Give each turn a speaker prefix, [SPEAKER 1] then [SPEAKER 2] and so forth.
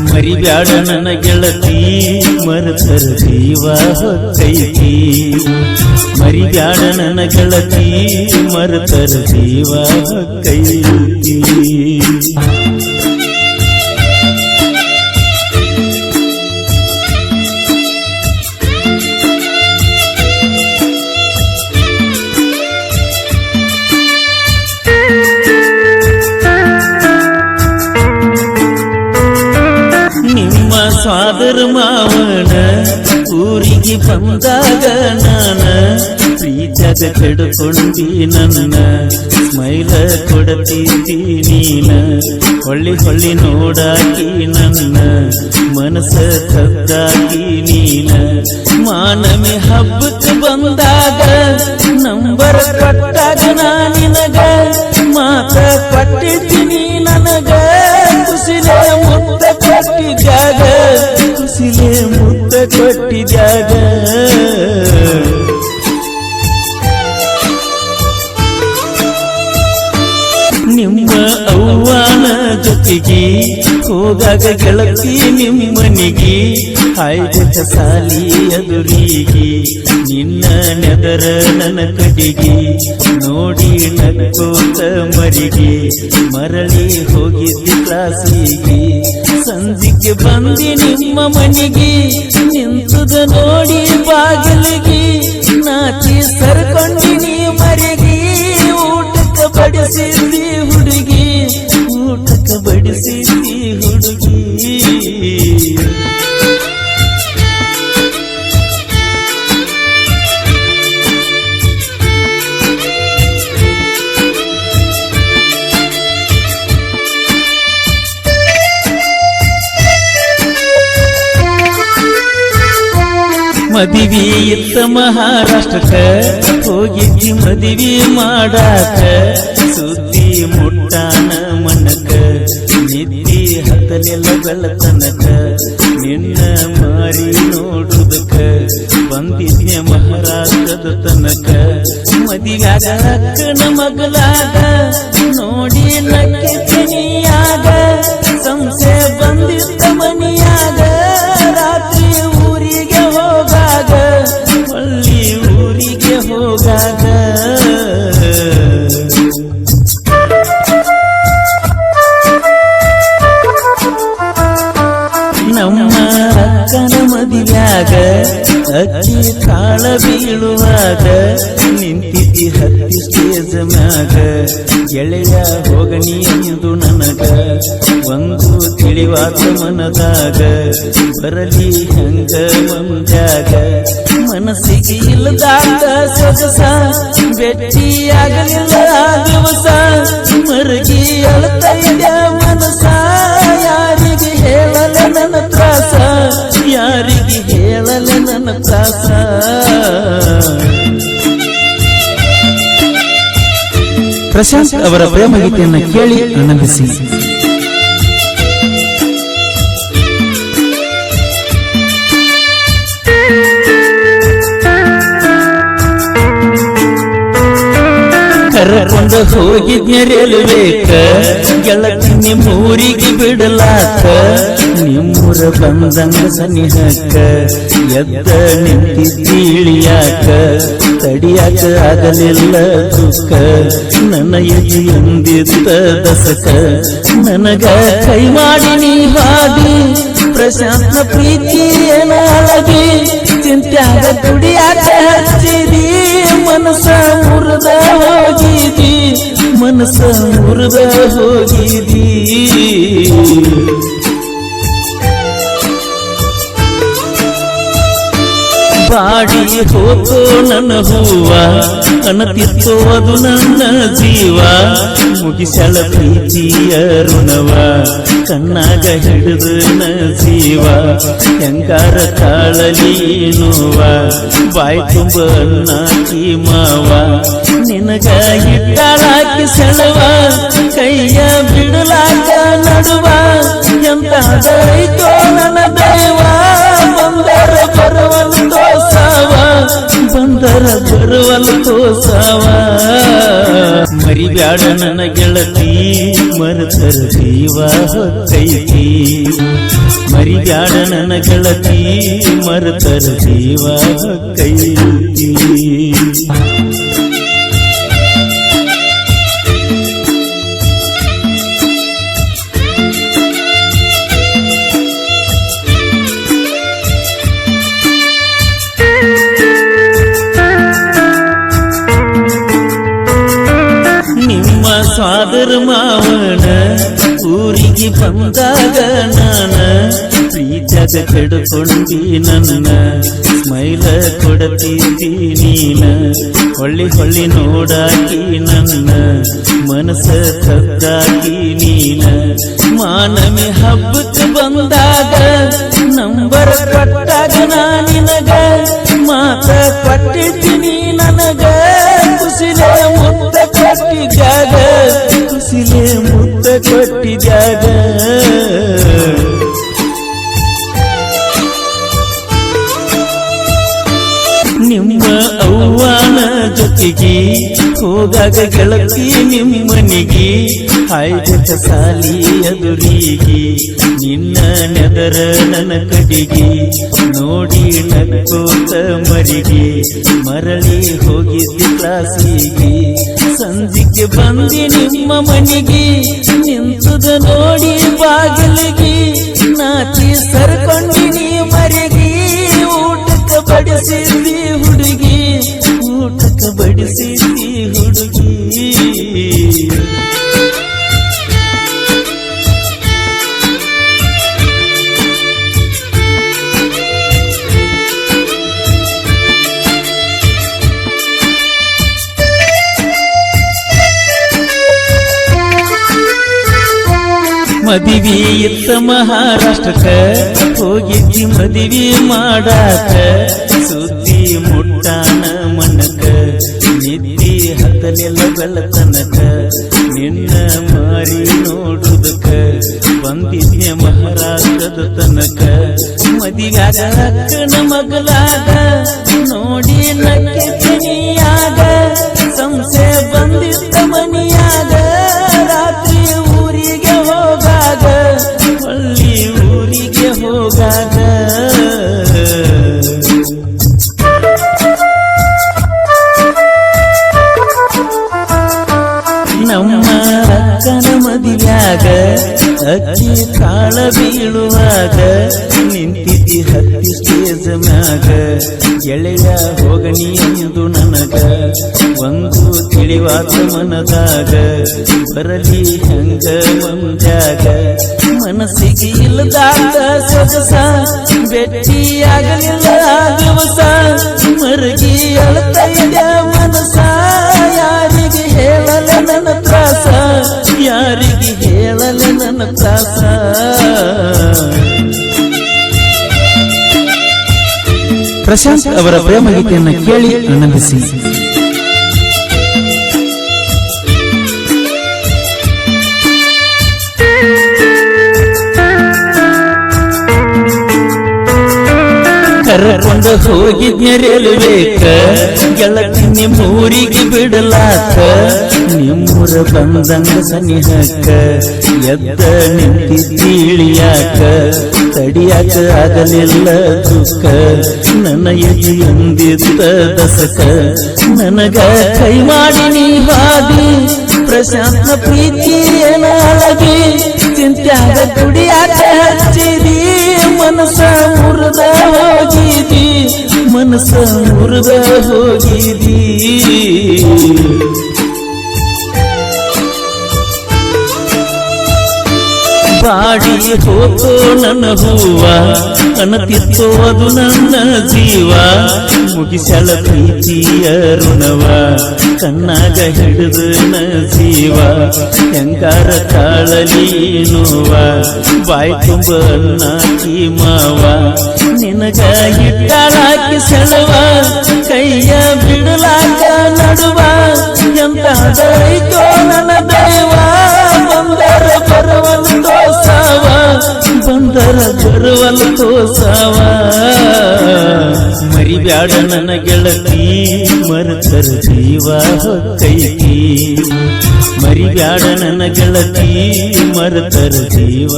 [SPEAKER 1] ಮರಿಬ್ಯಾಡ ನನ್ನ ಗೆಳತಿ ಮರುತರ ಜೀವ ಹೊತ್ತೈತಿ. ಮರಿಬ್ಯಾಡ ನನ್ನ ಗೆಳತಿ ಮರುತರ ಜೀವ ಹೊತ್ತೈತಿ. ಮಾವನ ಊರಿಗೆ ಬಂದಾಗ ನಾನ ಪ್ರೀತದ ಕೆಡುಕೊಂಡಿ ನನ್ನ ಮೈಲ ಕೊಡತಿದ್ದಿ ನೀನ. ಹೊಳ್ಳಿ ಹೊಳ್ಳಿ ನೋಡಾಕಿ ನನ್ನ ಮನಸ್ಸ ತದ್ದಾಕಿ ನೀನ. ಮಾನಮಿ ಹಬ್ಬಕ್ಕೆ ಬಂದಾಗ ನಂಬರ್ ಕೊಟ್ಟಾಗ ನಾ ನಿನಗ. ಮಾತ ಕೊಟ್ಟಿದ್ದೀನಿ ನನಗ. ಕುಸಿಲೆ ಮುತ್ತ ಕೊಟ್ಟಿದ್ಯಾಗ ಜೊತೆಗೆ ಹೋಗಾಗ ಗೆಳತಿ ನಿಮ್ಮನಿಗೆ ಆಯ್ದ ಸಾಲಿ ಎದುರಿಗೆ ನಿನ್ನ ನೆದರ ನನ್ನ ಕಡೆಗೆ, ನೋಡಿ ನಕ್ಕೋತ ಮರಿಗೆ, ಮರಳಿ ಹೋಗಿದ್ದ ಕ್ಲಾಸಿಗೆ. ಸಂಜಿಗೆ ಬಂದಿ ನಿಮ್ಮ ಮನೆಗೆ, ನಿಂತದ ನೋಡಿ ಬಾಗಿಲಿಗೆ ಮದಿವಿ ಇತ್ತ ಮಹಾರಾಷ್ಟ್ರಕ್ಕ ಹೋಗಿದ್ದಿ ಮದುವೆ ಮಾಡಾಕ. ಸುದ್ದಿ ಮುಟ್ಟಾನ ಮನಕ ನಿದ್ದಿ ಹತ್ತಲೆಲ್ಲ ಬೆಳತನಕ ನಿನ್ನ ಮಾರಿ ನೋಡುದಕ್ಕ ಬಂದಿದ್ಯ ಮಹಾರಾಷ್ಟ್ರದ ತನಕ. ಮದಿಗಾಗ ಅಕ್ಕನ ಮಗಲಾಗ ನೋಡಿ ನಕ್ಕಿನಿಯಾಗ ಅಕ್ಕಿ ತಾಳ ಬೀಳುವಾಗ ನಿಂತಿದ್ದಿ ಹತ್ತಿ ಸ್ಟೇಜ್ ಮ್ಯಾಗ. ಎಳೆಯ ಹೋಗಣಿ ಎಂದು ನನಗ. ಒಂದು ತಿಳಿವಾದ ಮನದಾಗ ಬರಲಿ ಹಂಗ ಮುಂದಾಗ ಮನಸ್ಸಿಗೆ ಇಲ್ಲದಾಗ ಸೊಗಸ, ಬೆಟ್ಟಿಯಾಗಲಿಲ್ಲ ದಿವಸ. ಮರಗಿ ಅಳತೈದ ಯಾರಿಗೆ ಹೇಳಲೆ ನನ್ನ ತಾಸ
[SPEAKER 2] ಪ್ರಶಾಂತ್ ಅವರ ಪ್ರೇಮ ಗೀತೆಯನ್ನು ಕೇಳಿ ಆನಂದಿಸಿ.
[SPEAKER 1] ಕರಕೊಂಡ ಹೋಗಿದ್ನೆ ರೇಲ್ವೇಕ ಗೆಳತಿ ಮೂರಿಗೆ ಬಿಡಲಾಕ ಬಂದಂಗ ಸನಿಹಕ್ಕ ಎದ್ದ ನಿಂತಿ ತಿಳಿಯಾಕ, ತಡಿಯಾಕ ಆಗಲಿಲ್ಲ ದುಃಖ. ನನ್ನ ಎಜಿ ಎಂದಿದ್ದ ದಸಕ, ನನಗ ಕೈ ಮಾಡಿ ನೀ ಹಾದಿ ಪ್ರಶಾಂತ ಪ್ರೀತಿ ಏನಾಳಗಿ. ಚಿಂತ್ಯಾಗ ದುಡಿಯಾಕ ಹಚ್ಚಿದಿ ಮನಸ ಮುರಿದ ಹೋಗಿದಿ ಮನಸ ಮುರಿದ ಹೋಗಿದಿ. ಬಾಡಿ ಹೋಗೋ ನನ್ನ ಹೂವ ಅನತಿತ್ತು ಅದು ನನ್ನ ಜೀವ. ಮುಗಿಸಲ ಪ್ರೀತಿಯ ಋಣವ, ಕಣ್ಣಾಗ ಹಿಡಿದು ನ ಜೀವ. ಹೆಂಗಾರ ತಾಳಲಿ ನೋವ ಬಾಯ್ ತುಂಬ ನಾಕಿ ಮಾವ. ನಿನಗ ಹಿಟ್ಟಾಳಾಕಿ ಸೆಳವ ಮರಿಬ್ಯಾಡ ನನ್ನ ಗೆಳತಿ ಮರುತರ ಜೀವ ಹೊತ್ತೈತಿ. ಮರಿಬ್ಯಾಡ ನನ್ನ ಗೆಳತಿ ಮರುತರ ಜೀವ ಕೈತಿ ಸ್ವಾದರ ಮಾವನ ಊರಿಗೆ ಬಂದಾಗ ನಾನ ಪ್ರೀತಿಯಾಗ ಕೆಡುಕೊಂಡಿ ನನ್ನ ಸ್ಮೈಲ ಕೊಡತಿದ್ದಿ ನೀನ? ಹೊಳ್ಳಿ ಹೊಳ್ಳಿ ನೋಡಾಕಿ ನನ್ನ ಮನಸ್ಸ ತದ್ದಾಕಿ ನೀನ? ಮಾನಮಿ ಹಬ್ಬಕ್ಕೆ ಬಂದಾಗ ನಂಬರ ಕೊಟ್ಟಾಗ ನಾ ನಿನಗ ಮಾತ ಕೊಟ್ಟಿದ್ದೀನಿ ನನಗ. ಕುಸಿಲೆ ಮುತ್ತ ಕೊಟ್ಟಿದ್ದಾಗ cinema. ಹೋಗಾಗ ಗೆಳತಿ ನಿಮ್ಮನಿಗೆ ಹಾಯ್ದಕ ಸಾಲಿ ಎದುರಿಗೆ ನಿನ್ನ ನೆದರ ನನ್ನ ಕಡಿಗೆ, ನೋಡಿ ನಗೋತ ಮರಿಗೆ, ಮರಳಿ ಹೋಗಿದ್ದಿ ಕ್ಲಾಸಿಗೆ ಸಂಜಿಗೆ ಬಂದಿ ನಿಮ್ಮ ಮನೆಗೆ, ನಿಂತದ ನೋಡಿ ಬಾಗಿಲಿಗೆ, ನಾಚಿ ಸರ್ಕೊಂಡಿನಿ ಮರಿಗೆ ಊಟಕ್ಕೆ ಬಡಿಸಿದ್ದಿ ಮದಿವಿ ಇತ್ತ ಮಹಾರಾಷ್ಟ್ರಕ್ಕ ಹೋಗಿದ್ದಿ ಮದಿವಿ ಮಾಡಾಕ. ಸುದ್ದಿ ಮುಟ್ಟಾನ ಮನಕ. ನಿದ್ದಿ ಹತ್ತಲಿಲ್ಲ ತನಕ ನಿನ್ನ ಮಾರಿ ನೋಡುದಕ್ಕ ಬಂದಿದ್ದೆ ಮಹಾರಾಷ್ಟ್ರದ ತನಕ. ಮದಿಗಾಗ ಅಕ್ಕನ ಮಗಲಾಗ ನೋಡಿ ನನಗೆ ಸಂಸೆ ಬಂದಿದ್ದ ಸ್ಟೇಜ್ ಎಳೆಯ ಹೋಗನಿ ಎಂದು ನನಗ, ಒಂದು ತಿಳಿವಾದ ಮನದಾಗ, ಬರಲಿ ಹಂಗ ಮುಂಜಾಗ ಮನಸ್ಸಿಗೆ ಇಲ್ಲದಾದ ಸೊಗಸ, ಬೆಟ್ಟಿಯಾಗಲಿಲ್ಲ ದಿವಸ, ಮರಗಿ ಅಳತೈದ
[SPEAKER 2] ಪ್ರಶಾಂತ್ ಅವರ ಪ್ರೇಮ ಗೀತೆಯನ್ನು ಕೇಳಿ ಆನಂದಿಸಿ.
[SPEAKER 1] ಕರ್ಕೊಂಡ ಹೋಗಿದ್ನ ರೈಲ್ವೇಕ ಗೆಳತಿ ನಿಮ್ಮೂರಿಗೆ ಬಿಡಲಾಕ, ನಿಮ್ಮೂರ ಬಂದಂಗ ಸನಿಹಕ್ಕ ಎದ್ದ ನಿಂತಿದ್ದೀಳಿಯಾಕ ತಡಿಯಾಕ ಆಗಲಿಲ್ಲ ದುಃಖ. ನನ್ನ ಎಜಿ ಎಂದಿದ್ದ ದಸಕ. ನನಗ ಕೈ ಮಾಡಿ ನೀ ಬಾದಿ ಪ್ರಶಾಂತ ಪ್ರೀತಿ ಏನಾಗಿ? ಚಿಂತ್ಯಾಗ ದುಡಿಯಾಕ ಹಚ್ಚಿದಿ? ಮನಸ ಮುರಿದ ಹೋಗಿದಿ. ಮನಸ ಮುರಿದ ಹೋಗಿದಿ. ಬಾಡಿ ಹೋಗೋ ನನ್ನ ಹೂವ ಅನತಿತ್ತೋ ಅದು ನನ್ನ ಜೀವ. ಮುಗಿಸಲ ಪ್ರೀತಿಯ ಋಣವ, ಕಣ್ಣಾಗ ಹಿಡಿದು ಜೀವ. ಹೆಂಗಾರ ತಾಳಲಿ ನೋವ, ಬಾಯ್ ತುಂಬ ನಾಕಿ ಮಾವ. ನಿನಗ ಇಟ್ಟಾಳಾಕಿ ಸೆಳವ, ಕೈಯ ಬಿಡಲಾಕ ನಡುವ ಎಂತಾದೈತೋ ನನ್ನ ದೈವ. ಬರುವಲು ತೋಸವ ಮರಿಬ್ಯಾಡ ನನ್ನ ಗೆಳತಿ ಮರುತರ ಜೀವ ಹೊಕ್ಕೈತಿ. ಮರಿಬ್ಯಾಡ ನನ್ನ ಗೆಳತಿ ಮರುತರ ಜೀವ